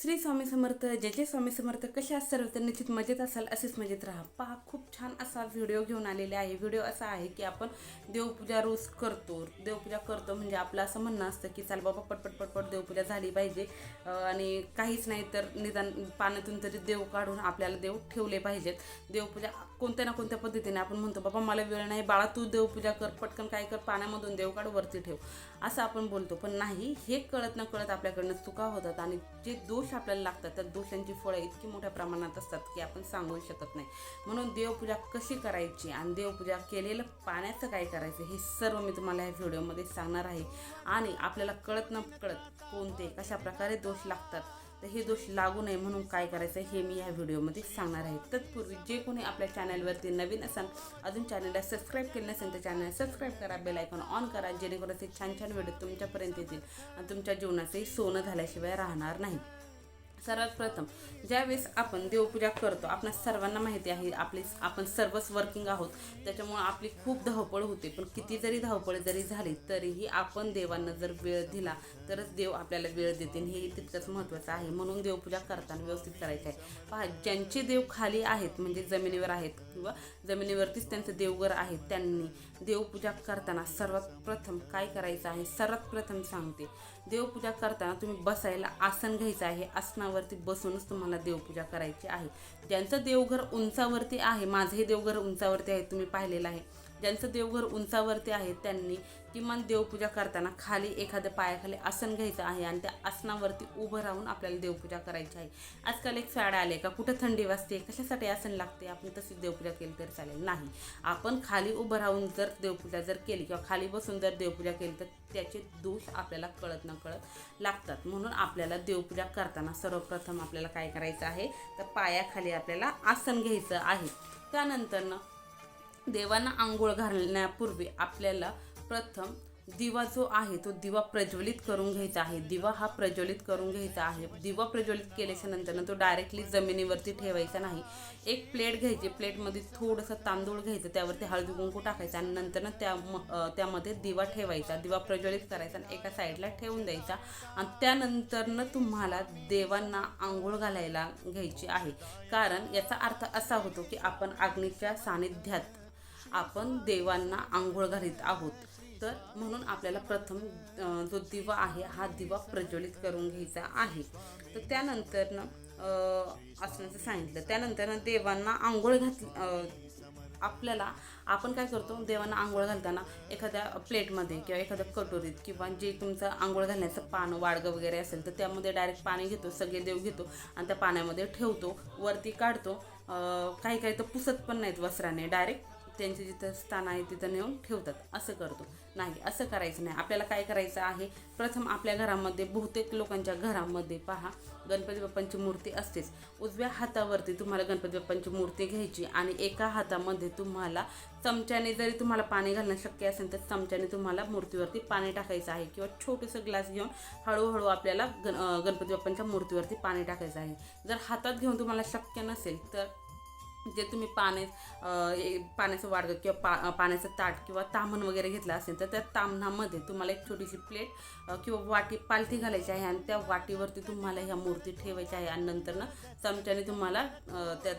श्री स्वामी समर्थ जय जय स्वामी समर्थ. कशा आहात सर्व? तर निश्चित मजेत असाल असेच मजेत राहा. पहा खूप छान असा व्हिडिओ घेऊन आलेले आहे. व्हिडिओ असा आहे की आपण देवपूजा रोज करतो. देवपूजा करतो म्हणजे आपलं असं म्हणणं असतं की चाल बाबा पटपट पटपट देवपूजा झाली पाहिजे. आणि काहीच नाही तर निदान पाण्यातून तरी देव काढून आपल्याला देव ठेवले पाहिजेत. देवपूजा कोणत्या ना कोणत्या पद्धतीने आपण म्हणतो बाबा मला वेळ नाही बाळा तू देवपूजा कर पटकन काय कर पाण्यामधून देव काढ वरती ठेव. असं आपण बोलतो. पण नाही हे कळत न कळत आपल्याकडनं चुका होतात आणि जे दोष आपल्याला लागतात त्या दोषांची फळं इतकी मोठ्या प्रमाणात असतात की आपण सांगू शकत नाही. म्हणून देवपूजा कशी करायची आणि देवपूजा केलेलं पाण्याचं काय करायचं हे सर्व मी तुम्हाला या व्हिडिओमध्ये सांगणार आहे. आणि आपल्याला कळत न कळत कोणते कशा प्रकारे दोष लागतात तर हे दोष लागू नये म्हणून काय करायचं हे मी या व्हिडिओमध्ये सांगणार आहे. तत्पूर्वी जे कोणी आपल्या चॅनलवरती नवीन असाल अजून चॅनलला सबस्क्राईब केलं नसेल तर चॅनलला सबस्क्राईब करा बेल आयकॉन ऑन करा जेणेकरून असे छान छान व्हिडिओ तुमच्यापर्यंत येतील आणि तुमच्या जीवनाचंही सोनं झाल्याशिवाय राहणार नाही. सर्वात प्रथम ज्यावेळेस आपण देवपूजा करतो आपल्या सर्वांना माहिती आहे आपली आपण सर्वच वर्किंग आहोत त्याच्यामुळे आपली खूप धावपळ होते. पण किती जरी धावपळ जरी झाली तरीही आपण देवांना जर वेळ दिला तरच देव आपल्याला वेळ देतील हे तितकंच महत्त्वाचं आहे. म्हणून देवपूजा करताना व्यवस्थित करायचं आहे. पहा ज्यांचे देव खाली आहेत म्हणजे जमिनीवर आहेत किंवा जमिनीवरतीच त्यांचं देवघर आहे त्यांनी देवपूजा करताना सर्वात प्रथम काय करायचं आहे? सर्वात प्रथम सांगते. देवपूजा करताना तुम्ही बसायला आसन घ्यायचं आहे. आसनावरती बसूनच तुम्हाला देवपूजा करायची आहे. ज्यांचं देवघर उंचावरती आहे माझंही देवघर उंचावरती आहे तुम्ही पाहिलेलं आहे. ज्यांचं देवघर उंचावरती आहे त्यांनी किमान देवपूजा करताना खाली एखाद्या पायाखाली आसन घ्यायचं आहे आणि त्या आसनावरती उभं राहून आपल्याला देवपूजा करायची आहे. आजकाल एक फॅड आले का कुठं थंडी वाजते कशासाठी आसन लागते आपण तशीच देवपूजा केली तरी चालेल. नाही. आपण खाली उभं राहून जर देवपूजा जर केली किंवा खाली बसून जर देवपूजा केली तर त्याचे दोष आपल्याला कळत न कळत लागतात. म्हणून आपल्याला देवपूजा करताना सर्वप्रथम आपल्याला काय करायचं आहे तर पायाखाली आपल्याला आसन घ्यायचं आहे. त्यानंतरनं देवांना आंघोळ घालण्यापूर्वी आपल्याला प्रथम दिवा जो आहे तो दिवा प्रज्वलित करून घ्यायचा आहे. दिवा हा प्रज्वलित करून घ्यायचा आहे. दिवा प्रज्वलित केल्याच्यानंतर तो डायरेक्टली जमिनीवरती ठेवायचा नाही. एक प्लेट घ्यायची. प्लेटमध्ये थोडंसं तांदूळ घ्यायचं. त्यावरती हळदी कुंकू टाकायचं आणि नंतर त्या म- त्यामध्ये दिवा ठेवायचा. दिवा प्रज्वलित करायचा आणि एका साईडला ठेवून द्यायचा. आणि त्यानंतरनं तुम्हाला देवांना आंघोळ घालायला घ्यायची आहे. कारण याचा अर्थ असा होतो की आपण अग्नीच्या सानिध्यात आपण देवांना आंघोळ घालीत आहोत. तर म्हणून आपल्याला प्रथम जो दिवा आहे हा दिवा प्रज्वलित करून घ्यायचा आहे. तर त्यानंतरनं अं, असण्याचं सांगितलं. त्यानंतरनं देवांना आंघोळ घातली आपल्याला आपण काय करतो? देवांना आंघोळ घालताना एखाद्या प्लेटमध्ये किंवा एखाद्या कटोरीत किंवा जे तुमचं आंघोळ घालण्याचं पान वाडगं वगैरे असेल तर त्यामध्ये डायरेक्ट पाणी घेतो सगळे देव घेतो आणि त्या पाण्यामध्ये ठेवतो वरती काढतो. काही काही तर पुसत पण नाहीत वस्त्राने डायरेक्ट त्यांचे जिथं स्थान आहे तिथं नेऊन ठेवतात. असं करतो. नाही असं करायचं नाही. आपल्याला काय करायचं आहे? प्रथम आपल्या घरामध्ये बहुतेक लोकांच्या घरामध्ये पहा गणपती बाप्पांची मूर्ती असतेच. उजव्या हातावरती तुम्हाला गणपती बाप्पांची मूर्ती घ्यायची आणि एका हातामध्ये तुम्हाला चमच्याने जरी तुम्हाला पाणी घालणं शक्य असेल तर चमच्याने तुम्हाला मूर्तीवरती पाणी टाकायचं आहे. किंवा छोटंसं ग्लास घेऊन हळूहळू आपल्याला गण गणपती बाप्पांच्या मूर्तीवरती पाणी टाकायचं आहे. जर हातात घेऊन तुम्हाला शक्य नसेल तर जे तुम्ही पाने ए- पाण्याचं वाडगं किंवा पा पाण्याचं ताट किंवा तामण वगैरे घेतलं असेल तर त्या तामणामध्ये तुम्हाला एक छोटीशी प्लेट किंवा वाटी पालथी घालायची आहे आणि त्या वाटीवरती तुम्हाला ह्या मूर्ती ठेवायच्या आहे आणि नंतर ना चमच्याने तुम्हाला त्या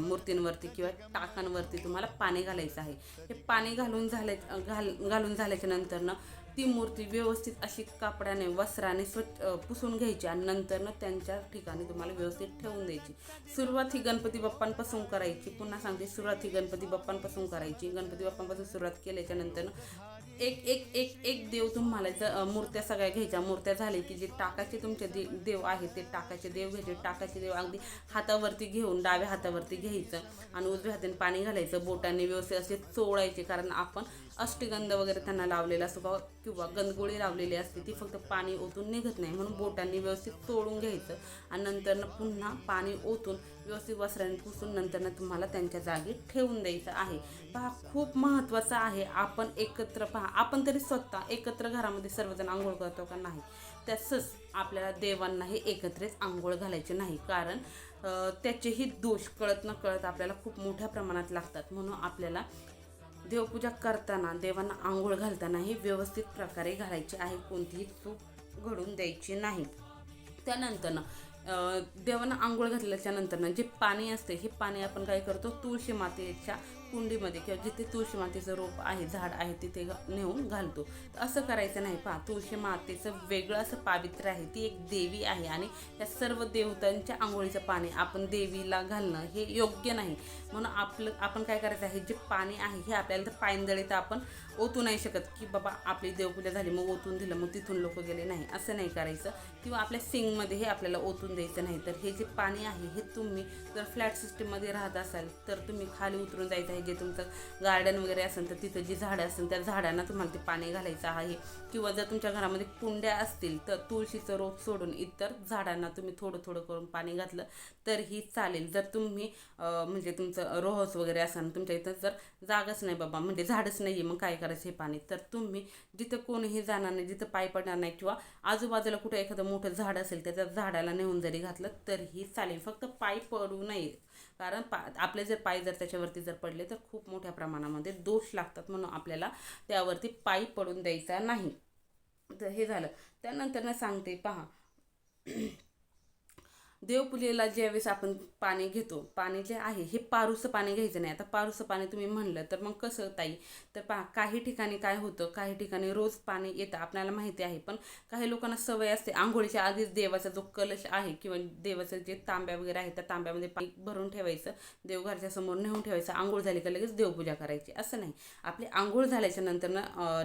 मूर्तींवरती किंवा टाकांवरती तुम्हाला पाणी घालायचं आहे. हे पाणी घालून झाल्या घाल घालून झाल्याच्या नंतरनं ती मूर्ती व्यवस्थित अशी कापडाने वस्त्राने स्वच्छ पुसून घ्यायची आणि नंतरनं त्यांच्या ठिकाणी तुम्हाला व्यवस्थित ठेवून द्यायची. सुरुवात ही गणपती बाप्पांपासून करायची. पुन्हा सांगते सुरुवात ही गणपती बाप्पांपासून करायची. गणपती बाप्पांपासून सुरुवात केल्याच्या नंतरनं एक एक एक एक देव तुम्हाला ज मूर्त्या सगळ्या घ्यायच्या. मूर्त्या झाले की जे टाकाचे तुमचे दे देव आहेत ते टाकाचे देव घ्यायचे. टाकाचे देव अगदी हातावरती घेऊन डाव्या हातावरती घ्यायचं आणि उजव्या हाताने पाणी घालायचं. बोटाने व्यवस्थित असे चोळायचे कारण आपण अष्टगंध वगैरे त्यांना लावलेला असतो किंवा- किंवा गंधगोळी लावलेली असते ती फक्त पाणी ओतून निघत नाही. म्हणून बोटांनी व्यवस्थित तोडून घ्यायचं आणि नंतरनं पुन्हा पाणी ओतून व्यवस्थित वस्त्राने पुसून नंतरनं तुम्हाला त्यांच्या जागी ठेवून द्यायचं आहे. पहा खूप महत्त्वाचं आहे. आपण एकत्र पहा. आपण तरी स्वतः एकत्र घरामध्ये सर्वजण आंघोळ करतो का नाही? तसंच आपल्याला देवांनाही एकत्रित आंघोळ घालायचे नाही. कारण त्याचेही दोष कळत न कळत आपल्याला खूप मोठ्या प्रमाणात लागतात. म्हणून आपल्याला देवपूजा करताना देवांना आंघोळ घालताना ही व्यवस्थित प्रकारे घालायची आहे. कोणतीही चूक घडून द्यायची नाही. त्यानंतरनं देवांना आंघोळ घातल्याच्या नंतरनं जे पाणी असते हे पाणी आपण काय करतो? तुळशी मातेच्या कुंडीमध्ये किंवा जिथे तुळशी मातेचं रोप आहे झाड आहे तिथे नेऊन घालतो. तर असं करायचं नाही पहा. तुळशी मातेचं वेगळं असं पावित्र्य आहे. ती एक देवी आहे आणि या सर्व देवतांच्या आंघोळीचं पाणी आपण देवीला घालणं हे योग्य नाही. म्हणून आपलं आपण काय करायचं आहे? जे पाणी आहे हे आपल्याला तर पायंदळी तर आपण ओतू नाही शकत. की बाबा आपली देवपूजा झाली मग ओतून दिलं मग तिथून लोक गेले. नाही असं नाही करायचं. किंवा आपल्या सिंगमध्ये हे आपल्याला ओतून द्यायचं नाही. तर हे जे पाणी आहे हे तुम्ही जर फ्लॅट सिस्टीममध्ये राहत असाल तर तुम्ही खाली उतरून जायचं आहे. जे तुमचं गार्डन वगैरे असेल तर तिथं जी झाडं असेल त्या झाडांना तुम्हाला ते पाणी घालायचं आहे. किंवा जर तुमच्या घरामध्ये कुंड्या असतील तर तुळशीचं रोप सोडून इतर झाडांना तुम्ही थोडं थोडं करून पाणी घातलं तरीही चालेल. जर तुम्ही म्हणजे तुमचं रोहस वगैरे असाल तुमच्या इथं जर जागाच नाही बाबा म्हणजे झाडच नाही आहे मग काय करायचं हे पाणी? तर तुम्ही जिथं कोणीही जाणार नाही जिथं पाय पडणार नाही किंवा आजूबाजूला कुठं एखादं मोठं झाड असेल त्याच्या झाडाला नेऊन जरी घातलं तरीही चालेल. फक्त पाय पडू नये. कारण पा आपले जर पाय जर त्याच्यावरती जर पडले तर खूप मोठ्या प्रमाणामध्ये दोष लागतात म्हणून आपल्याला त्यावरती पाय पडून द्यायचा नाही. तर हे झालं. त्यानंतर ना सांगते पहा. देवपूजेला ज्यावेळेस आपण पाणी घेतो पाणी जे आहे हे पारूचं पाणी घ्यायचं नाही. आता पारूचं पाणी तुम्ही म्हणलं तर मग कसं ताई? तर पा काही ठिकाणी काय होतं काही ठिकाणी रोज पाणी येतं आपल्याला माहिती आहे. पण काही लोकांना सवय असते आंघोळीच्या आधीच देवाचा जो कलश आहे किंवा देवाचं जे तांब्या वगैरे आहे त्या तांब्यामध्ये पाणी भरून ठेवायचं देवघरच्या समोर नेऊन ठेवायचं आंघोळ झाली का लगेच देवपूजा करायची. असं नाही. आपली आंघोळ झाल्याच्यानंतर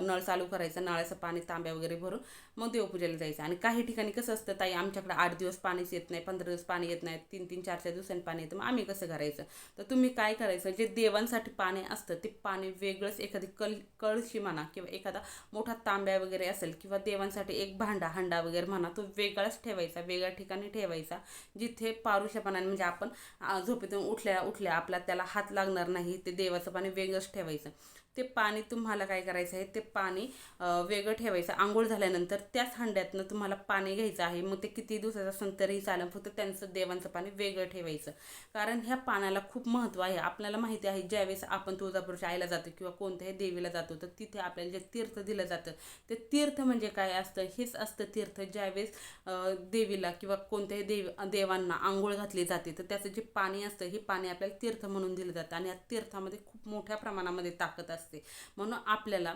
नळ चालू करायचं नळाचं पाणी तांब्या वगैरे भरून मग देवपूजेला जायचं. आणि काही ठिकाणी कसं असतं ताई आमच्याकडे आठ दिवस पाणीच येत नाही पंधरा दिवस पाणी येत नाही तीन तीन चार चार दिवसांनी पाणी येतं मग आम्ही कसं करायचं? तर तुम्ही काय करायचं जे देवांसाठी पाणी असतं ते पाणी वेगळंच एखादी कल कळशी म्हणा किंवा एखादा मोठा तांब्या वगैरे असेल किंवा देवांसाठी एक भांडा हांडा वगैरे म्हणा तो वेगळाच ठेवायचा वेगळ्या ठिकाणी ठेवायचा जिथे पारुष्यपणाने म्हणजे आपण झोपेतून उठल्या उठल्या आपला त्याला हात लागणार नाही ते देवाचं पाणी वेगळंच ठेवायचं. ते पाणी तुम्हाला काय करायचं आहे ते पाणी वेगळं ठेवायचं. आंघोळ झाल्यानंतर त्याच हंड्यातनं तुम्हाला पाणी घ्यायचं आहे. मग ते किती दिवसाचं असेल तरीही चालेल फक्त त्यांचं देवांचं पाणी वेगळं ठेवायचं. कारण ह्या पाण्याला खूप महत्त्व आहे. आपल्याला माहिती आहे ज्यावेळेस आपण तुळजापूरच्या आईला जातो किंवा कोणत्याही देवीला जातो तर तिथे आपल्याला जे तीर्थ दिलं जातं ते तीर्थ म्हणजे काय असतं? हेच असतं तीर्थ ज्यावेळेस देवीला किंवा कोणत्याही देव देवांना आंघोळ घातली जाते तर त्याचं जे पाणी असतं हे पाणी आपल्याला तीर्थ म्हणून दिलं जातं. आणि या तीर्थामध्ये खूप मोठ्या प्रमाणामध्ये ताकद असते. म्हणून आपल्याला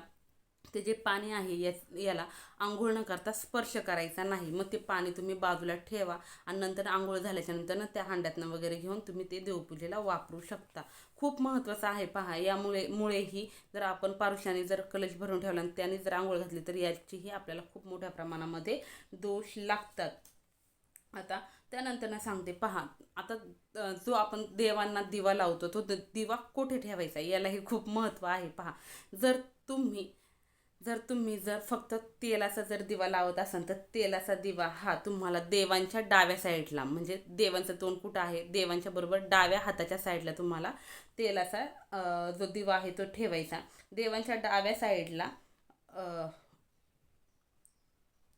ते जे पाणी आहे या याला आंघोळ न करता स्पर्श करायचा नाही. मग ते पाणी तुम्ही बाजूला ठेवा आणि नंतर आंघोळ झाल्याच्यानंतर त्या हांड्यातनं वगैरे घेऊन तुम्ही ते देवपूजेला वापरू शकता. खूप महत्त्वाचं आहे पहा यामुळे मुळेही जर आपण पारुष्याने जर कलश भरून ठेवला आणि त्याने जर आंघोळ घातली तर याचीही आपल्याला खूप मोठ्या प्रमाणामध्ये दोष लागतात. आता त्यानंतर ना सांगते पहा आता जो आपण देवांना दिवा लावतो तो द- दिवा कुठे ठेवायचा? याला हे खूप महत्त्व आहे पहा. जर तुम्ही जर तुम्ही जर फक्त तेलाचा जर दिवा लावत असाल तर तेलाचा दिवा हा तुम्हाला देवांच्या डाव्या साईडला म्हणजे देवांचं तोंड कुठं आहे? देवांच्या बरोबर डाव्या हाताच्या साईडला तुम्हाला तेलाचा जो दिवा आहे तो ठेवायचा. देवांच्या डाव्या साईडला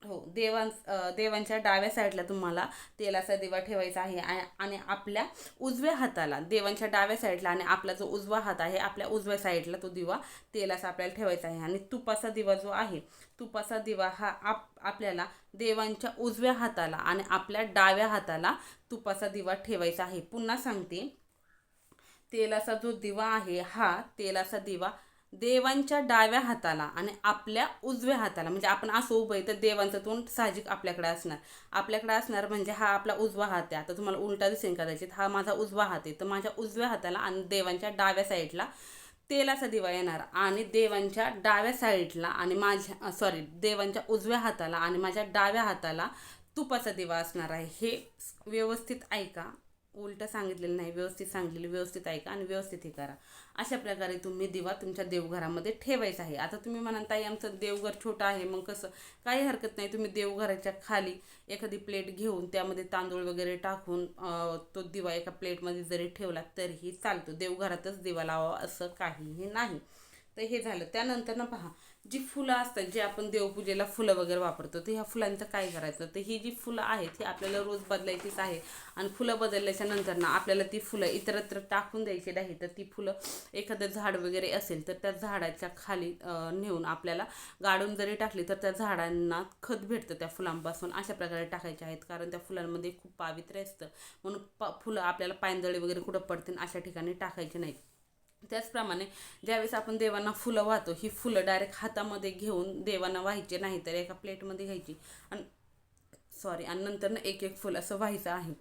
हो देवां देवांच्या डाव्या साईडला तुम्हाला तेलाचा दिवा ठेवायचा आहे आणि आपल्या उजव्या हाताला देवांच्या डाव्या साईडला आणि आपला जो उजवा हात आहे आपल्या उजव्या साईडला तो दिवा तेलाचा आपल्याला ठेवायचा आहे. आणि तुपाचा दिवा जो आहे तुपाचा दिवा हा आप आपल्याला देवांच्या उजव्या हाताला आणि आपल्या डाव्या हाताला तुपाचा दिवा ठेवायचा आहे. पुन्हा सांगते तेलाचा जो दिवा आहे हा तेलाचा दिवा देवांच्या डाव्या हाताला आणि आपल्या उजव्या हाताला. म्हणजे आपण असं उभं आहे तर देवांचं तोंड साहजिक आपल्याकडे असणार. आपल्याकडे असणार म्हणजे हा आपला उजवा हात आहे. आता तुम्हाला उलटा दिसेल कदाचित हा माझा उजवा हात आहे. तर माझ्या उजव्या हाताला आणि देवांच्या डाव्या साईडला तेलाचा दिवा येणार. आणि देवांच्या डाव्या साईडला आणि माझ्या सॉरी देवांच्या उजव्या हाताला आणि माझ्या डाव्या हाताला तुपाचा दिवा असणार आहे. हे व्यवस्थित ऐका. उलटं सांगितलेलं नाही व्यवस्थित सांगितलेलं व्यवस्थित ऐका आणि व्यवस्थित हे करा. अशा प्रकारे तुम्ही दिवा तुमच्या देवघरामध्ये ठेवायचा आहे. आता तुम्ही म्हणाल ताई आमचं देवघर छोटं आहे मग कसं? काही हरकत नाही तुम्ही देवघराच्या खाली एखादी प्लेट घेऊन त्यामध्ये तांदूळ वगैरे टाकून तो दिवा एका प्लेटमध्ये जरी ठेवला तरीही चालतो. देवघरातच दिवा लावावा असं काहीही नाही. तर हे झालं. त्यानंतर ना पहा जी फुलं असतात जे आपण देवपूजेला फुलं वगैरे वापरतो तर ह्या फुलांचं काय करायचं? तर ही जी फुलं आहेत ही आपल्याला रोज बदलायचीच आहे. आणि फुलं बदलल्याच्या नंतर ना आपल्याला ती फुलं इतरत्र टाकून द्यायची नाही तर ती फुलं एखादं झाड वगैरे असेल तर त्या झाडाच्या खाली नेऊन आपल्याला गाडून जरी टाकली तर त्या झाडांना खत भेटतं त्या फुलांपासून. अशा प्रकारे टाकायचे आहेत कारण त्या फुलांमध्ये खूप पावित्र्य असतं. म्हणून प फुलं आपल्याला पायंजळी वगैरे कुठं पडतील अशा ठिकाणी टाकायची नाहीत. त्याचप्रमाणे ज्यावेळेस आपण देवांना फुलं वाहतो ही फुलं डायरेक्ट हातामध्ये घेऊन देवांना व्हायचे नाही तर एका प्लेटमध्ये घ्यायची. आणि सॉरी आणि नंतर ना एक एक फुल असं व्हायचं आहे.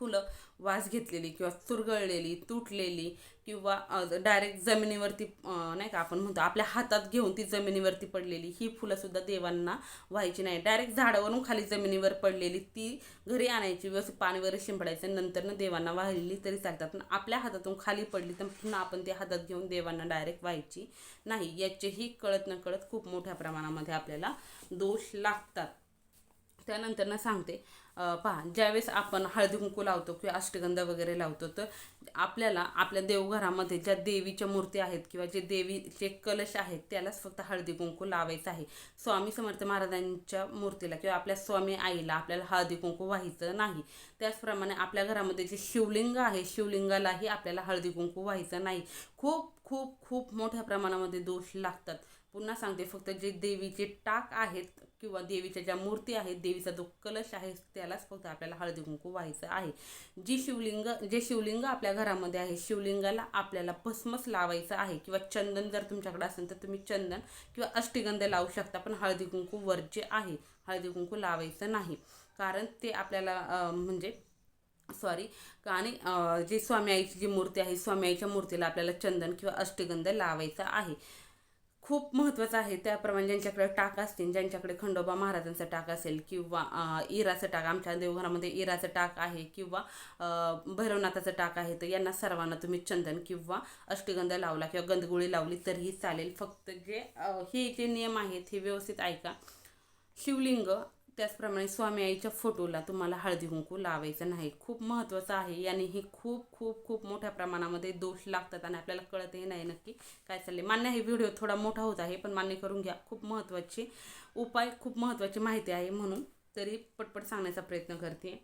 फुलं वास घेतलेली किंवा चुरगळलेली तुटलेली किंवा डायरेक्ट जमिनीवरती नाही का आपण म्हणतो आपल्या हातात घेऊन ती जमिनीवरती पडलेली ही फुलंसुद्धा देवांना व्हायची नाही. डायरेक्ट झाडावरून खाली जमिनीवर पडलेली ती घरी आणायची व्यवस्थित पाणी वगैरे शिंपडायचं नंतरनं देवांना वाहिली तरी चालतात. पण आपल्या हातातून खाली पडली तर पुन्हा आपण ती हातात घेऊन देवांना डायरेक्ट व्हायची नाही. याचेही कळत न कळत खूप मोठ्या प्रमाणामध्ये आपल्याला दोष लागतात. त्यानंतर ना सांगते पहा ज्यावेळेस आपण हळदी कुंकू लावतो किंवा अष्टगंध वगैरे लावतो तर आपल्याला आपल्या देवघरामध्ये ज्या देवीच्या मूर्ती आहेत किंवा जे देवीचे कलश आहेत त्यालाच फक्त हळदी कुंकू लावायचं आहे. स्वामी समर्थ महाराजांच्या मूर्तीला किंवा आपल्या स्वामी आईला आपल्याला हळदी कुंकू व्हायचं नाही. त्याचप्रमाणे आपल्या घरामध्ये जे शिवलिंग आहे शिवलिंगालाही आपल्याला हळदी कुंकू व्हायचं नाही. खूप खूप खूप मोठ्या प्रमाणामध्ये दोष लागतात. पुन्हा सांगते फक्त जे देवीचे टाक आहेत किंवा देवीच्या ज्या मूर्ती आहेत देवीचा जो कलश आहे त्यालाच फक्त आपल्याला हळदी कुंकू व्हायचं आहे. जी शिवलिंग जे शिवलिंग आपल्या घरामध्ये आहे शिवलिंगाला आपल्याला भस्मच लावायचं आहे किंवा चंदन जर तुमच्याकडे असेल तर तुम्ही चंदन किंवा अष्टगंध लावू शकता पण हळदी कुंकू वर्ज्य आहे. हळदी कुंकू लावायचं नाही. कारण ते आपल्याला म्हणजे सॉरी आणि जे स्वामी आईची जी मूर्ती आहे स्वामी आईच्या मूर्तीला आपल्याला चंदन किंवा अष्टगंध लावायचा आहे. खूप महत्त्वाचं आहे. त्याप्रमाणे ज्यांच्याकडे टाक असतील ज्यांच्याकडे खंडोबा महाराजांचा टाक असेल किंवा इराचं टाक आमच्या देवघरामध्ये इराचं टाक आहे किंवा भैरवनाथाचं टाक आहे तर यांना सर्वांना तुम्ही चंदन किंवा अष्टगंध लावला किंवा गंधगुळी लावली तरीही चालेल. फक्त जे हे जे नियम आहेत हे व्यवस्थित ऐका. शिवलिंग त्याचप्रमाणे स्वामी आईच्या फोटोला तुम्हाला हळदी कुंकू लावायचं नाही. खूप महत्त्वाचं आहे याने हे खूप खूप खूप मोठ्या प्रमाणामध्ये दोष लागतात आणि आपल्याला कळतही नाही नक्की काय चालले मान्य हे व्हिडिओ थोडा मोठा होत आहे पण मान्य करून घ्या खूप महत्त्वाची उपाय खूप महत्त्वाची माहिती आहे म्हणून तरी पटपट सांगण्याचा प्रयत्न करते.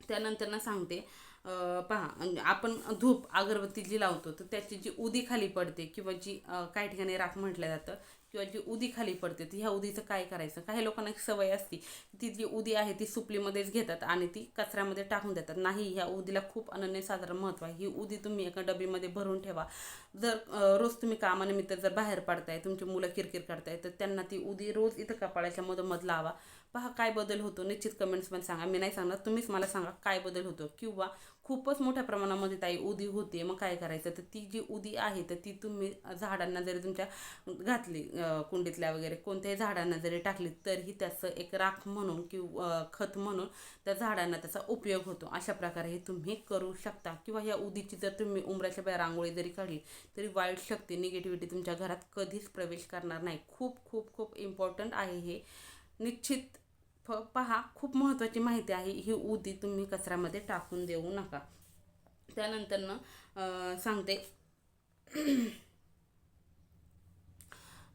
त्यानंतर ना सांगते पहा आपण धूप अगरबत्ती जी लावतो तर त्याची जी उदी खाली पडते किंवा जी काही ठिकाणी राख म्हटलं जातं किंवा जी उदी खाली पडते ती ह्या उदीचं काय करायचं? काही लोकांना एक सवय असते ती जी उदी आहे ती सुपलीमध्येच घेतात आणि ती कचऱ्यामध्ये टाकून देतात. नाही ह्या उदीला खूप अनन्यसाधारण महत्त्व आहे. ही उदी तुम्ही एका डबीमध्ये भरून ठेवा. जर रोज तुम्ही कामानिमित्त जर बाहेर पडताय तुमची मुलं किरकिर करताय तर त्यांना ती उदी रोज इथं कपाळाच्या मधोमध लावा. पहा काय बदल होतो? निश्चित कमेंट्स पण सांगा. मी नाही सांगणार. तुम्हीच मला सांगा काय बदल होतो? किंवा खूपच मोठ्या प्रमाणामध्ये ताई उदी होते. मग काय करायचं? तर ती जी उदी आहे तर ती तुम्ही झाडांना जरी तुमच्या घातली कुंडीतल्या वगैरे कोणत्याही झाडांना जरी टाकली तरीही त्याचं एक राख म्हणून किंवा खत म्हणून त्या झाडांना त्याचा उपयोग होतो. अशा प्रकारे हे तुम्ही करू शकता. किंवा या उदीची जर तुम्ही उमराच्या बाहेर रांगोळी जरी काढली तरी वाईट शक्ती निगेटिव्हिटी तुमच्या घरात कधीच प्रवेश करणार नाही. खूप खूप खूप इम्पॉर्टंट आहे हे. निश्चित फ पहा खूप महत्त्वाची माहिती आहे. ही उदी तुम्ही कचऱ्यामध्ये टाकून देऊ नका. त्यानंतरनं सांगते.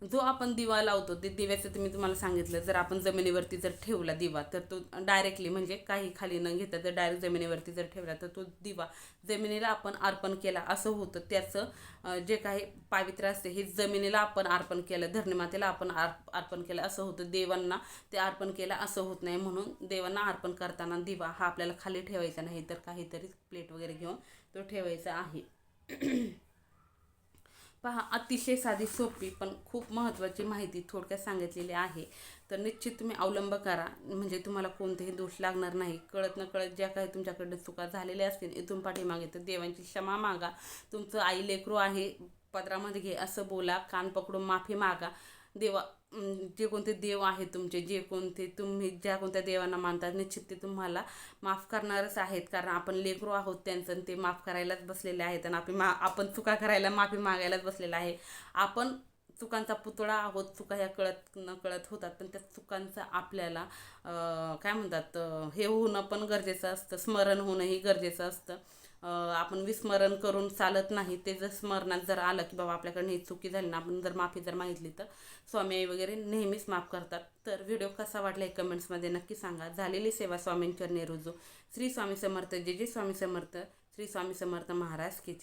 जो आपण दिवा लावतो ते दिव्याचं तुम्ही तुम्हाला सांगितलं जर आपण जमिनीवरती जर ठेवला दिवा तर तो डायरेक्टली म्हणजे काही खाली न घेता जर डायरेक्ट जमिनीवरती जर ठेवला तर तो दिवा जमिनीला आपण अर्पण केला असं होतं. त्याचं जे काही पावित्र्य असते हे जमिनीला आपण अर्पण केलं धरणीमातेला आपण अर्पण केलं असं होतं. देवांना ते अर्पण केलं असं होत नाही. म्हणून देवांना अर्पण करताना दिवा हा आपल्याला खाली ठेवायचा नाही तर काहीतरी प्लेट वगैरे घेऊन तो ठेवायचा आहे. पहा अतिशय साधी सोपी पण खूप महत्त्वाची माहिती थोडक्यात सांगितलेली आहे. तर निश्चित तुम्ही अवलंब करा. म्हणजे तुम्हाला कोणतेही दोष लागणार नाही. कळत न कळत ज्या काही तुमच्याकडे चुका झालेल्या असतील इथून पाठीमागे तर देवांची क्षमा मागा. तुमचं आई लेकरू आहे पदरामध्ये घे असं बोला. कान पकडून माफी मागा. देवा जे कोणते देव आहेत तुमचे जे कोणते तुम्ही ज्या कोणत्या देवांना मानतात निश्चित ते तुम्हाला माफ करणारच आहेत. कारण आपण लेकरू आहोत त्यांचं आणि ते माफ करायलाच बसलेले आहेत आणि आपण मा आपण चुका करायला माफी मागायलाच बसलेला आहे. आपण चुकांचा पुतळा आहोत चुका ह्या कळत न कळत होतात पण त्या चुकांचं आपल्याला काय म्हणतात हे होणं पण गरजेचं असतं. स्मरण होणंही गरजेचं असतं. आपण विस्मरण करून चालत नाही ते जर स्मरणात जर आलं की बाबा आपल्याकडनं ही चुकी झाली ना आपण जर माफी जर मागितली तर स्वामी आई वगैरे नेहमीच माफ करतात. तर व्हिडिओ कसा वाटला हे कमेंट्समध्ये नक्की सांगा. झालेली सेवा स्वामींचरणी रुजू. श्री स्वामी समर्थ जे जे स्वामी समर्थ. श्री स्वामी समर्थ महाराज की